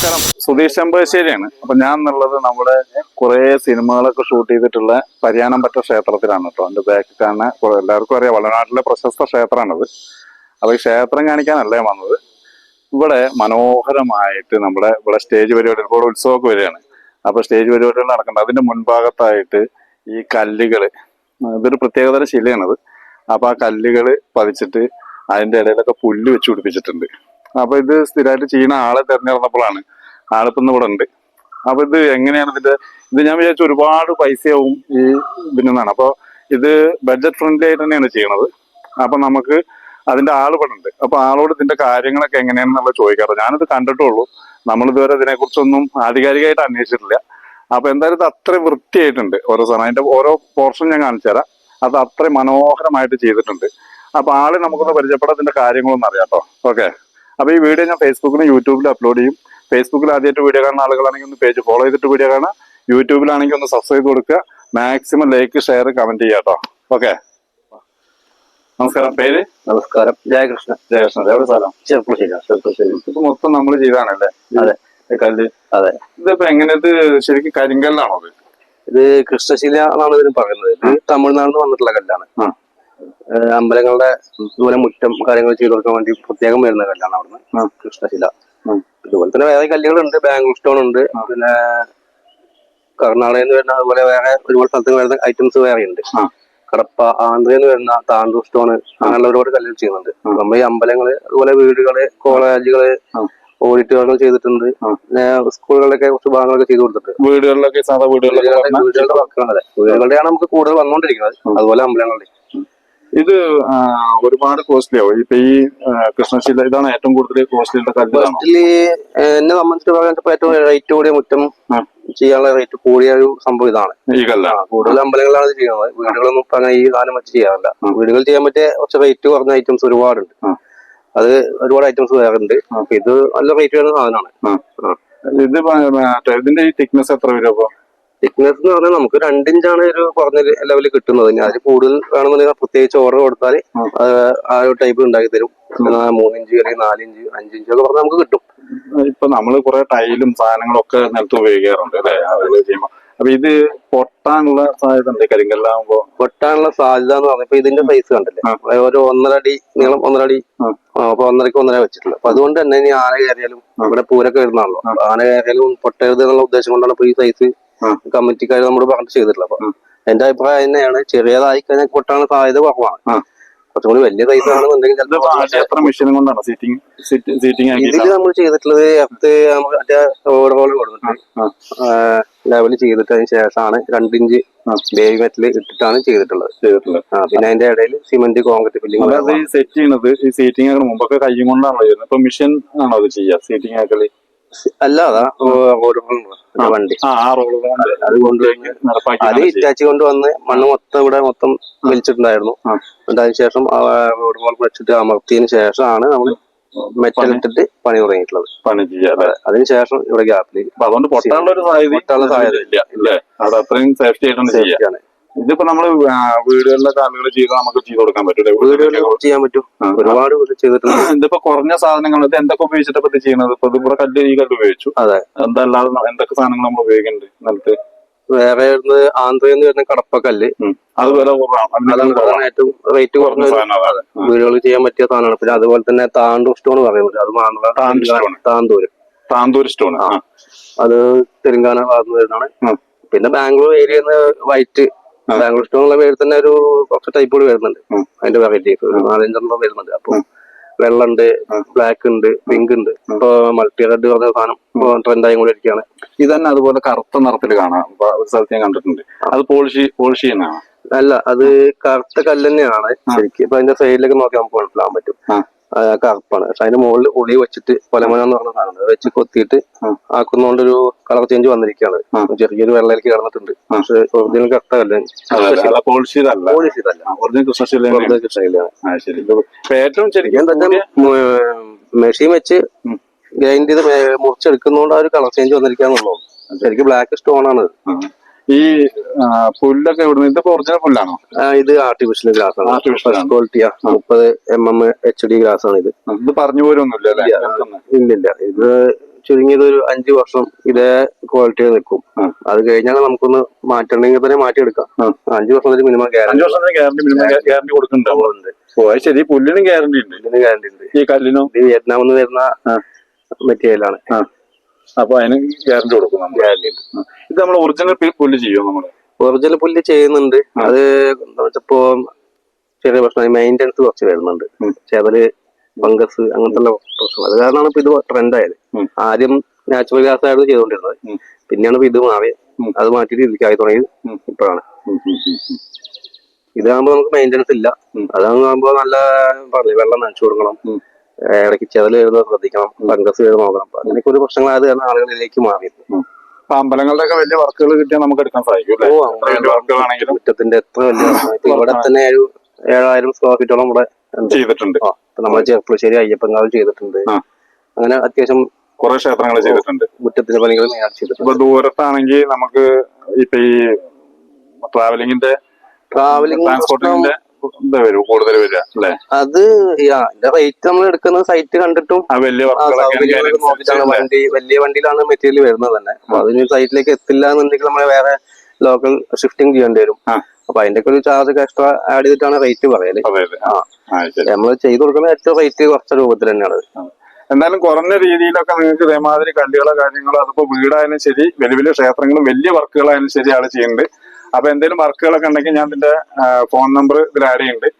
നമസ്കാരം. സുധീഷ് ചെമ്പശ്ശേരിയാണ് അപ്പൊ ഞാൻ എന്നുള്ളത് നമ്മുടെ കുറെ സിനിമകളൊക്കെ ഷൂട്ട് ചെയ്തിട്ടുള്ള പരിയാനംപറ്റ ക്ഷേത്രത്തിലാണ് കേട്ടോ. എന്റെ ബാക്കിൽ കാണുന്ന എല്ലാവർക്കും അറിയാം. വളനാട്ടിലെ പ്രശസ്ത ക്ഷേത്രമാണത്. അപ്പൊ ഈ ക്ഷേത്രം കാണിക്കാനല്ല വന്നത്. ഇവിടെ മനോഹരമായിട്ട് നമ്മുടെ ഇവിടെ സ്റ്റേജ് പരിപാടി ഇവിടെ ഉത്സവമൊക്കെ വരികയാണ്. അപ്പൊ സ്റ്റേജ് പരിപാടികൾ നടക്കുന്നുണ്ട്. അതിന്റെ മുൻഭാഗത്തായിട്ട് ഈ കല്ലുകൾ ഇതൊരു പ്രത്യേകതര ശിലയാണത്. അപ്പൊ ആ കല്ലുകൾ പതിച്ചിട്ട് അതിന്റെ ഇടയിലൊക്കെ പുല്ല് വെച്ച് പിടിപ്പിച്ചിട്ടുണ്ട്. അപ്പൊ ഇത് സ്ഥിരമായിട്ട് ചെയ്യുന്ന ആളെ തെരഞ്ഞെടുത്തപ്പോഴാണ് ആളിപ്പം ഇവിടെ ഉണ്ട്. അപ്പൊ ഇത് എങ്ങനെയാണ് ഇതിന്റെ ഇത് ഞാൻ വിചാരിച്ചു ഒരുപാട് പൈസയാവും ഈ ഇതിനാണ് അപ്പൊ ഇത് ബഡ്ജറ്റ് ഫ്രണ്ട്ലി ആയിട്ട് തന്നെയാണ് ചെയ്യണത്. അപ്പൊ നമുക്ക് അതിന്റെ ആൾ ഇവിടെ ഉണ്ട്. അപ്പൊ ആളോട് ഇതിന്റെ കാര്യങ്ങളൊക്കെ എങ്ങനെയാണെന്നുള്ള ചോദിക്കാറ്. ഞാനിത് കണ്ടിട്ടുള്ളൂ. നമ്മൾ ഇതുവരെ ഇതിനെക്കുറിച്ചൊന്നും ആധികാരികമായിട്ട് അന്വേഷിച്ചിട്ടില്ല. അപ്പൊ എന്തായാലും ഇത് അത്ര വൃത്തിയായിട്ടുണ്ട് ഓരോ സാധനം. അതിന്റെ ഓരോ പോർഷൻ ഞാൻ കാണിച്ചു തരാം. അത് അത്ര മനോഹരമായിട്ട് ചെയ്തിട്ടുണ്ട്. അപ്പൊ ആളെ നമുക്കൊന്ന് പരിചയപ്പെടാം അതിന്റെ കാര്യങ്ങളൊന്നും അറിയാം കേട്ടോ. ഓക്കെ അപ്പൊ ഈ വീഡിയോ ഞാൻ ഫേസ്ബുക്കിലും യൂട്യൂബിലും അപ്ലോഡ് ചെയ്യും. ഫേസ്ബുക്കിൽ ആദ്യമായിട്ട് വീഡിയോ കാണുന്ന ആളുകളാണെങ്കിൽ ഒന്ന് പേജ് ഫോളോ ചെയ്തിട്ട് വീഡിയോ കാണാം യൂട്യൂബിലാണെങ്കിൽ ഒന്ന് സബ്സ്ക്രൈബ് കൊടുക്കുക. മാക്സിമം ലൈക്ക് ഷെയർ കമന്റ് ചെയ്യാം കേട്ടോ ഓക്കെ നമസ്കാരം. പേര്? നമസ്കാരം. ജയകൃഷ്ണൻ. ജയകൃഷ്ണൻ. എവിടെ സ്ഥലം? ചെറുപ്പശ്ശേരി ചെറുപ്പശ്ശേരി ഇത് മൊത്തം നമ്മൾ ചെയ്താണല്ലേ അതെ. കല്ല്. അതെ. ഇതിപ്പോ എങ്ങനെ ഇത് ശരിക്കും കരിങ്കല്ലാണോ ഇത്? ഇത് കൃഷ്ണശില എന്നാണ് ഇതിന് പറയുന്നത്. ഇത് തമിഴ്നാട് വന്നിട്ടുള്ള കല്ലാണ്. അമ്പലങ്ങളുടെ ദൂരെ മുറ്റം കാര്യങ്ങൾ ചെയ്തു കൊടുക്കാൻ വേണ്ടി പ്രത്യേകം വരുന്ന കല്ലാണ്. അവിടുന്ന്. കൃഷ്ണശില. ഉം. ഇതുപോലെ തന്നെ വേറെ കല്ലുകളുണ്ട്. ബാംഗ്ലൂർ സ്റ്റോൺ ഉണ്ട്. പിന്നെ കർണാടകയിൽ നിന്ന് വരുന്ന അതുപോലെ വേറെ ഒരുപാട് സ്ഥലത്ത് വരുന്ന ഐറ്റംസ് വേറെ ഉണ്ട്. കടപ്പ ആന്ധ്രയിൽ നിന്ന് വരുന്ന താണ്ടൂർ സ്റ്റോൺ അങ്ങനെയുള്ള ഒരുപാട് കല്ലുകൾ ചെയ്യുന്നുണ്ട്. നമ്മൾ ഈ അമ്പലങ്ങൾ അതുപോലെ വീടുകൾ കോളേജുകൾ ഓഡിറ്റുകൾ ചെയ്തിട്ടുണ്ട്. പിന്നെ സ്കൂളുകളിലൊക്കെ കുറച്ച് ഭാഗങ്ങളൊക്കെ ചെയ്തു കൊടുത്തിട്ടുണ്ട്. വീടുകളിലൊക്കെ സാധാ വീടുകളിലൊക്കെ വീടുകളുടെ വീടുകളുടെയാണ് നമുക്ക് കൂടുതൽ വന്നുകൊണ്ടിരിക്കുന്നത്. അതുപോലെ അമ്പലങ്ങളുടെ ഇത് ഒരുപാട് കോസ്റ്റ്ലി ആവും. ഇപ്പൊ ഈ കൃഷ്ണശില ഇതാണ് ഏറ്റവും കൂടുതൽ കോസ്റ്റ്ലിയുടെ കല്ല് ഫസ്റ്റിൽ എന്നെ സംബന്ധിച്ച് പറഞ്ഞപ്പോ ഏറ്റവും റേറ്റ് കൂടിയ മുറ്റം. ചെയ്യാനുള്ള റേറ്റ് കൂടിയ ഒരു സംഭവം ഇതാണ്. ഈ കല്ലാണ് കൂടുതൽ അമ്പലങ്ങളാണ് ചെയ്യുന്നത്. വീടുകളൊന്നും ഇപ്പൊ അങ്ങനെ ഈ സാധനം വെച്ച് ചെയ്യാറില്ല. വീടുകൾ ചെയ്യാൻ പറ്റിയ കുറച്ച് റേറ്റ് കുറഞ്ഞ ഐറ്റംസ് ഒരുപാടുണ്ട്. അത് ഒരുപാട് ഐറ്റംസ് വേറുണ്ട്. ഇത് നല്ല റേറ്റ് വരുന്ന സാധനമാണ്. ഇത് ഇതിന്റെ ഈ തിക്നെസ് എത്ര വരും അപ്പൊ? തിക്നെസ് എന്ന് പറഞ്ഞാൽ നമുക്ക് രണ്ടിഞ്ചാണ് ഒരു കുറഞ്ഞ ലെവലിൽ കിട്ടുന്നത്. അതിൽ കൂടുതൽ വേണമെന്നുണ്ടെങ്കിൽ പ്രത്യേകിച്ച് ഓർഡർ കൊടുത്താൽ ആ. ഒരു ടൈപ്പ് ഉണ്ടാക്കി തരും. മൂന്നിഞ്ച് അല്ലെങ്കിൽ നാലിഞ്ച് അഞ്ചിഞ്ച് ഒക്കെ പറഞ്ഞാൽ നമുക്ക് കിട്ടും. ഇപ്പൊ നമ്മൾ കുറെ ടൈലും സാധനങ്ങളും ഒക്കെ നിലത്ത് ഉപയോഗിക്കാറുണ്ട് അല്ലെ? അപ്പൊ ഇത് പൊട്ടാനുള്ള സാധ്യത ഉണ്ട് കരിങ്കല്ലാകുമ്പോ പൊട്ടാനുള്ള സാധ്യത എന്ന് പറഞ്ഞപ്പോ ഇതിന്റെ സൈസ് കണ്ടില്ലേ. ഒരു ഒന്നര അടി നീളം ഒന്നര അടി അപ്പൊ ഒന്നരക്ക് ഒന്നര വെച്ചിട്ടുള്ളത്. അപ്പൊ അതുകൊണ്ട് തന്നെ ഇനി ആന കയറിയാലും ഇവിടെ പൂരൊക്കെ വരുന്നതാണല്ലോ. ആന കയറിയാലും പൊട്ടരുത് എന്നുള്ള ഉദ്ദേശം കൊണ്ടാണ് ഇപ്പൊ ഈ സൈസ്. കമ്മിറ്റിക്കാർ നമ്മൾ പറഞ്ഞിട്ട് ചെയ്തിട്ടില്ല. അപ്പൊ. എന്റെ അഭിപ്രായം തന്നെയാണ്. ചെറിയതായി കഴിഞ്ഞാൽ കൊട്ടാണ് സാധ്യത കുറവാണ്. കുറച്ചും കൂടി വലിയ സൈസ് സീറ്റിംഗ് ഇതിൽ നമ്മൾ ചെയ്തിട്ടുള്ളത് എർത്ത് മറ്റേ റോഡ് റോൾ കൊടുത്തിട്ടുണ്ട് ലെവൽ ചെയ്തിട്ടതിന് ശേഷമാണ് രണ്ടിഞ്ച്. ബേബി മെറ്റൽ ഇട്ടിട്ടാണ് ചെയ്തിട്ടുള്ളത്. ചെയ്തിട്ടുള്ളത്. പിന്നെ അതിന്റെ ഇടയിൽ സിമെന്റ് കോൺക്രീറ്റ് ഫില്ലിംഗ് സെറ്റ് ചെയ്യുന്നത് ഈ സീറ്റിംഗ് മുമ്പൊക്കെ കൈ കൊണ്ടാണല്ലോ ഇപ്പൊ മെഷീൻ ആണോ അത് ചെയ്യാ? സീറ്റിംഗ് ആക്കൽ? അല്ല അതാ വണ്ടി. ആ കൊണ്ട് അത് കൊണ്ടുവന്ന് അത് ഇറ്റാച്ചി കൊണ്ട് വന്ന് മണ്ണ് മൊത്തം ഇവിടെ മൊത്തം വലിച്ചിട്ടുണ്ടായിരുന്നു. എന്നിട്ട് അതിനുശേഷം റോഡ് ബോൾ വെച്ചിട്ട് അമർത്തിയതിനു ശേഷമാണ് നമ്മൾ മെറ്റൽ ഇട്ടിട്ട് പണി തുടങ്ങിയിട്ടുള്ളത്. പണി അതിനുശേഷം ഇവിടെ ഗ്യാപ്പിൽ അതുകൊണ്ട് പൊട്ടാനുള്ള ഒരു സാധ്യത പൊട്ടാനുള്ള സാധ്യത ഇല്ല. അത്രയും സേഫ്റ്റി ആയിട്ടാണ് ഇതിപ്പോ നമ്മൾ വീടുകളിലൊക്കെ ആളുകൾ ചെയ്ത് നമുക്ക് ചെയ്ത് കൊടുക്കാൻ പറ്റൂലേ? വീടുകളിൽ ചെയ്യാൻ പറ്റും. ഒരുപാട് ചെയ്തിട്ടുണ്ട്. ഇതിപ്പോ കുറഞ്ഞ സാധനങ്ങൾ ഇത് എന്തൊക്കെ ഉപയോഗിച്ചിട്ട് പറ്റി ചെയ്യുന്നത്? ഇപ്പൊ ഇതിവിടെ കല്ല് ഈ കല്ല് ഉപയോഗിച്ചു. അതെ. എന്തല്ലാതെ എന്തൊക്കെ സാധനങ്ങൾ നമ്മൾ ഉപയോഗിക്കുന്നുണ്ട് നിലത്ത് വേറെ ആന്ധ്രയിൽ നിന്ന് വരുന്ന കടപ്പക്കല്ല്. അത് വില കുറവാണ് ഏറ്റവും റേറ്റ് കുറഞ്ഞ വീടുകളിൽ ചെയ്യാൻ പറ്റിയ സാധനമാണ്. പിന്നെ അതുപോലെ തന്നെ താണ്ടൂർ സ്റ്റോൺ പറയുന്നത്. അത് stone. താന്തൂര് താന്തൂർ സ്റ്റോൺ ആ. അത് തെലുങ്കാന ഭാഗത്ത് വരുന്നതാണ്. പിന്നെ Bangalore area white. Bangalore stone ഉള്ള പേര് തന്നെ ഒരു കുറച്ച് ടൈപ്പുകൾ വരുന്നുണ്ട്. അതിന്റെ വെറൈറ്റി ഒരു നാലഞ്ചെണ്ണം വരുന്നുണ്ട്. അപ്പൊ വെള്ളുണ്ട് ബ്ലാക്ക് ഉണ്ട് പിങ്ക് ഉണ്ട്. ഇപ്പൊ മൾട്ടി റെഡ് പറഞ്ഞ സാധനം ട്രെൻഡ് ആയി കൂടി ഇരിക്കുകയാണ്. തന്നെ അതുപോലെ കറുത്ത നിറത്തിൽ കാണാം. ഒരു സ്ഥലത്ത് ഞാൻ കണ്ടിട്ടുണ്ട്. അത് പോളിഷി പോളിഷ് ചെയ്യുന്നതാണ്? അല്ല അത് കറുത്ത കല്ല് തന്നെയാണ് ശരിക്കും ഇപ്പൊ അതിന്റെ സൈഡിലൊക്കെ നോക്കി നമുക്ക് മനസ്സിലാവാൻ പറ്റും. കറുപ്പാണ്. പക്ഷെ അതിന്റെ മുകളിൽ ഉളി വെച്ചിട്ട് കൊലമന എന്ന് പറഞ്ഞ സാധനം വെച്ച് കൊത്തിയിട്ട് ആക്കുന്നോണ്ട് ഒരു കളർ ചേഞ്ച് വന്നിരിക്കുകയാണ്. ചെറിയൊരു വെള്ളയിലേക്ക് കിടന്നിട്ടുണ്ട്. പക്ഷെ ഒറിജിനൽ കറക്റ്റല്ല പോളിഷ് ചെയ്തല്ല ഒറിജിനൽ ഏറ്റവും ശരിക്കും മെഷീൻ വെച്ച്. ഗ്രൈൻഡ് ചെയ്ത് മുറിച്ചെടുക്കുന്നോണ്ട് ആ ഒരു കളർ ചേഞ്ച് വന്നിരിക്കാന്നുള്ളൂ. ശരിക്കും ബ്ലാക്ക് സ്റ്റോൺ ആണ്. ഈ പുല്ലൊക്കെ ഇവിടുന്ന് ഇത് ഒറിജിനൽ പുല്ലാണോ? ഇത് ആർട്ടിഫിഷ്യൽ ഗ്ലാസ് ആണ്. ആർട്ടിഫിഷ്യൽ. ക്വാളിറ്റിയാ മുപ്പത് M M H D glass ആണ് ഇത്. ഇത് പറഞ്ഞു പോരൊന്നുമില്ല ഇല്ലില്ല ഇത് ചുരുങ്ങിയത് ഒരു അഞ്ചു വർഷം ഇതേ ക്വാളിറ്റിയിൽ നിൽക്കും. അത് കഴിഞ്ഞാൽ നമുക്കൊന്ന് മാറ്റണമെങ്കിൽ തന്നെ മാറ്റിയെടുക്കാം. എടുക്കാം അഞ്ചു വർഷം മിനിമം അഞ്ചു വർഷത്തിന് ഗ്യാരണ്ടി മിനിമം ഗ്യാരണ്ടി കൊടുക്കുന്നുണ്ടോ ഓ അത് ശരി. പുല്ലിനും ഗ്യാരണ്ടി ഉണ്ട്. ഗ്യാരണ്ടി ഉണ്ട്. ഈ കല്ലിനും? വിയറ്റ്നാമിൽ നിന്ന് വരുന്ന. മെറ്റീരിയലാണ് അപ്പൊ അതിന് ഗ്യാരണ്ടി കൊടുക്കും നമ്മൾ ഇത് നമ്മൾ ഒറിജിനൽ പുല്ല് ചെയ്യും നമ്മൾ? ഒറിജിനൽ പുല്ല് ചെയ്യുന്നുണ്ട്. അത് എന്താ വെച്ചപ്പോ ചെറിയ പ്രശ്നം മെയിന്റെനൻസ് കുറച്ച് വരുന്നുണ്ട്. ചേതൽ ഫംഗസ് അങ്ങനത്തെ പ്രശ്നം. അത് കാരണമാണ് ഇപ്പൊ ഇത് ട്രെൻഡ് ആയത്. ആദ്യം നാച്ചുറൽ ഗ്യാസ് ആയിരുന്നു ചെയ്തുകൊണ്ടിരുന്നത്. പിന്നെയാണ് ഇപ്പൊ ഇത് മാറിയത് അത് അത് മാറ്റിയിട്ട് ഇതിലേക്കായി തുടങ്ങിയത് ഇപ്പോഴാണ്. ഇതാകുമ്പോ നമുക്ക് മെയിന്റെനൻസ് ഇല്ല. അതാകുമ്പോ നല്ല പറഞ്ഞു വെള്ളം നനച്ചു കൊടുക്കണം. ഇടയ്ക്ക് ചെതൽ വരുന്നത് ശ്രദ്ധിക്കണം ഫംഗസ് വരുന്നത് നോക്കണം. അങ്ങനെയൊക്കെ ഒരു പ്രശ്നങ്ങളായത് കാരണം ആളുകളിലേക്ക് മാറിയത് അപ്പൊ അമ്പലങ്ങളുടെ ഒക്കെ വലിയ വർക്കുകൾ കിട്ടിയാൽ നമുക്ക് എടുക്കാൻ സാധിക്കും എത്ര വലിയ വർക്കുകളാണെങ്കിലും. മുറ്റത്തിന്റെ എത്ര വലിയ വർക്കാണ്. ഇവിടെ തന്നെ ഒരു ഏഴായിരം സ്ക്വയർ ഫീറ്റോളം ഇവിടെ ചെയ്തിട്ടുണ്ട്. നമ്മൾ ചെറുപ്പശ്ശേരി അയ്യപ്പങ്കാവ് ചെയ്തിട്ടുണ്ട്. അങ്ങനെ അത്യാവശ്യം കുറെ ക്ഷേത്രങ്ങൾ ചെയ്തിട്ടുണ്ട്. മുറ്റത്തിന്റെ പണികൾ ഇപ്പൊ ദൂരത്താണെങ്കിൽ നമുക്ക് ഇപ്പൊ ഈ ട്രാവലിംഗിന്റെ ട്രാവലിംഗ് ട്രാൻസ്പോർട്ടിന്റെ എന്താ വരും? കൂടുതൽ വരിക അല്ലേ? അത് റേറ്റ് നമ്മൾ എടുക്കുന്ന സൈറ്റ് കണ്ടിട്ടും വലിയ വണ്ടി വലിയ വണ്ടിയിലാണ് മെറ്റീരിയൽ വരുന്നത് തന്നെ. അപ്പൊ അതിന് സൈറ്റിലേക്ക് എത്തില്ല എന്നുണ്ടെങ്കിൽ നമ്മൾ വേറെ ലോക്കൽ ഷിഫ്റ്റിംഗ് ചെയ്യേണ്ടി വരും. അപ്പൊ അതിന്റെ ഒക്കെ ഒരു ചാർജ് ഒക്കെ എക്സ്ട്രാ ആഡ് ചെയ്തിട്ടാണ് റേറ്റ് പറയൽ. നമ്മൾ ചെയ്തു കൊടുക്കുന്ന ഏറ്റവും റേറ്റ് കുറച്ച രൂപത്തിൽ തന്നെയാണ് എന്നാലും കുറഞ്ഞ രീതിയിലൊക്കെ നിങ്ങൾക്ക് ഇതേമാതിരി കല്ലുകളോ കാര്യങ്ങളോ അതിപ്പോ വീടായാലും ശരി വലിയ വലിയ ക്ഷേത്രങ്ങളും വലിയ വർക്കുകളായാലും ശരി ആൾ ചെയ്യുന്നുണ്ട്. അപ്പൊ എന്തെങ്കിലും വർക്കുകളൊക്കെ ഉണ്ടെങ്കിൽ ഞാൻ ഇതിന്റെ ഫോൺ നമ്പർ ഇതിൽ ആഡ് ചെയ്യുന്നുണ്ട്.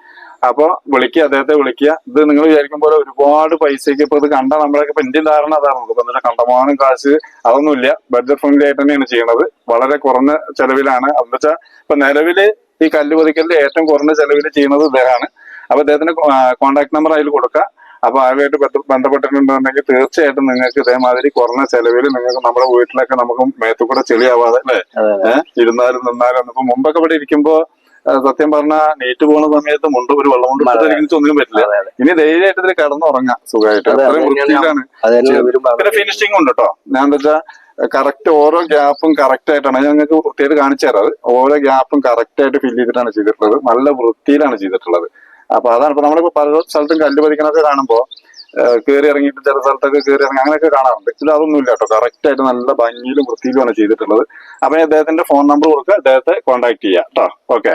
അപ്പൊ വിളിക്കുക അദ്ദേഹത്തെ വിളിക്കുക. ഇത് നിങ്ങൾ വിചാരിക്കും പോലെ ഒരുപാട് പൈസയ്ക്ക് ഇപ്പൊ ഇത് കണ്ട നമ്മളൊക്കെ ഇപ്പൊ ഇന്ത്യൻ ധാരണ അതാണ്. ഇപ്പൊ എന്താ കണ്ടമാനം കാശ് അതൊന്നുമില്ല. ബഡ്ജറ്റ് ഫ്രണ്ട്ലി ആയിട്ട് തന്നെയാണ് ചെയ്യുന്നത് വളരെ കുറഞ്ഞ ചെലവിലാണ്. അതെന്ന് വെച്ചാൽ ഇപ്പൊ നിലവിൽ ഈ കല്ല് പതിക്കലിൽ ഏറ്റവും കുറഞ്ഞ ചെലവിൽ ചെയ്യുന്നത് ഇദ്ദേഹമാണ്. അപ്പൊ അദ്ദേഹത്തിന്റെ കോൺടാക്ട് നമ്പർ അതിൽ കൊടുക്കുക. അപ്പൊ ആരുമായിട്ട് ബന്ധ- ബന്ധപ്പെട്ടിട്ടുണ്ടെന്നുണ്ടെങ്കിൽ തീർച്ചയായിട്ടും നിങ്ങൾക്ക് ഇതേമാതിരി കുറഞ്ഞ ചെലവിൽ നിങ്ങൾക്ക് നമ്മുടെ വീട്ടിലൊക്കെ നമുക്ക് മേത്തു കൂടെ ചെളിയാവാതെ അല്ലെ? ഇരുന്നാലും നിന്നാലും ഇപ്പൊ മുമ്പൊക്കെ ഇവിടെ ഇരിക്കുമ്പോ സത്യം പറഞ്ഞാൽ നീറ്റ് പോകുന്ന സമയത്ത് മുണ്ട് ഒരു വെള്ളം കൊണ്ട് ഒന്നും ഒന്നിനും പറ്റില്ല. ഇനി ധൈര്യമായിട്ട് ഇതിൽ കിടന്നുറങ്ങാം സുഖമായിട്ട്. അതെ, അത്രയും വൃത്തിയിലാണ്. പിന്നെ ഫിനിഷിംഗ് ഉണ്ട് കേട്ടോ ഞാൻ എന്താ വെച്ചാൽ കറക്റ്റ് ഓരോ ഗ്യാപ്പും കറക്റ്റ് ആയിട്ടാണ്. ഞാൻ നിങ്ങൾക്ക് വൃത്തിയായിട്ട് കാണിച്ചു തരാം. ഓരോ ഗ്യാപ്പും കറക്റ്റ് ആയിട്ട് ഫില്ല് ചെയ്തിട്ടാണ് ചെയ്തിട്ടുള്ളത്. നല്ല വൃത്തിയിലാണ് ചെയ്തിട്ടുള്ളത്. അപ്പൊ അതാണ്. ഇപ്പൊ നമ്മളിപ്പോ പല സ്ഥലത്തും കല്ല് പതിക്കണൊക്കെ കാണുമ്പോ കയറി ഇറങ്ങിയിട്ട് ചില സ്ഥലത്തൊക്കെ കയറി ഇറങ്ങി അങ്ങനെയൊക്കെ കാണാറുണ്ട്. ഇതിൽ അതൊന്നും ഇല്ല കേട്ടോ. കറക്റ്റ് ആയിട്ട് നല്ല ഭംഗിയിലും വൃത്തിയിലുമാണ് ചെയ്തിട്ടുള്ളത്. അപ്പൊ അദ്ദേഹത്തിന്റെ ഫോൺ നമ്പർ കൊടുക്കുക. അദ്ദേഹത്തെ കോൺടാക്ട് ചെയ്യാം കേട്ടോ. ഓക്കെ